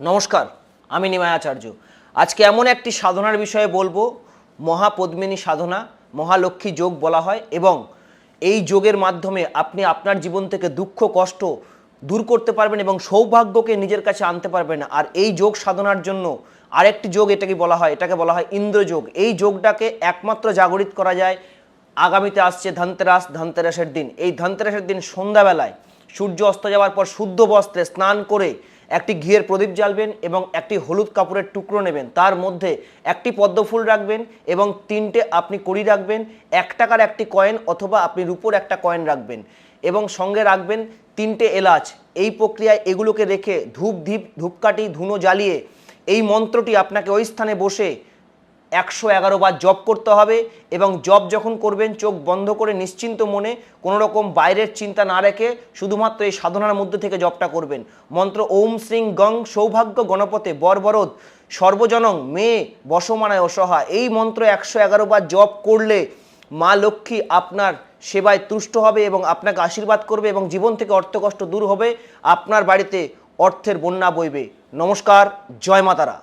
নমস্কার, আমি নিমায় আচার্য আজকে এমন একটি সাধনার বিষয়ে বলব, মহাপদ্মিনী সাধনা, মহালক্ষ্মী যোগ বলা হয় এবং এই যোগের মাধ্যমে আপনি আপনার জীবন থেকে দুঃখ, কষ্ট দূর করতে পারবেন এবং সৌভাগ্যকে নিজের কাছে আনতে পারবেন। আর এই যোগ সাধনার জন্য আরেকটি যোগ এটাকে বলা হয়, এটাকে বলা হয় ইন্দ্রযোগ। এই যোগটাকে একমাত্র জাগরিত করা যায়, আগামীতে আসছে ধনতেরাস, ধনতেরাসের দিন। এই ধনতেরাসের দিন সন্ধ্যাবেলায় সূর্য অস্ত যাওয়ার পর শুদ্ধ বস্ত্রে স্নান করে একটি ঘিয়ের প্রদীপ জ্বালবেন এবং একটি হলুদ কাপড়ের টুকরো নেবেন। তার মধ্যে একটি পদ্মফুল রাখবেন এবং তিনটে আপনি কড়ি রাখবেন, এক টাকার একটি কয়েন অথবা আপনি রুপোর একটা কয়েন রাখবেন এবং সঙ্গে রাখবেন তিনটে এলাচ। এই প্রক্রিয়ায় এগুলোকে রেখে ধূপ, ধীপ, ধূপকাঠি, ধুনো জ্বালিয়ে এই মন্ত্রটি আপনাকে ওই স্থানে বসে একশো এগারো বার জব করতে হবে এবং জব যখন করবেন, চোখ বন্ধ করে নিশ্চিন্ত মনে কোনো রকম বাইরের চিন্তা না রেখে শুধুমাত্র এই সাধনার মধ্যে থেকে জবটা করবেন। মন্ত্র ওম শ্রীং গং সৌভাগ্য গণপতে বরবরদ সর্বজনং মেয়ে বসমানায় অসহা এই মন্ত্র একশো এগারো বার জব করলে মা লক্ষ্মী আপনার সেবায় তুষ্ট হবে এবং আপনাকে আশীর্বাদ করবে এবং জীবন থেকে অর্থকষ্ট দূর হবে। আপনার বাড়িতে অর্থের বন্যা বইবে। নমস্কার, জয় মাতারা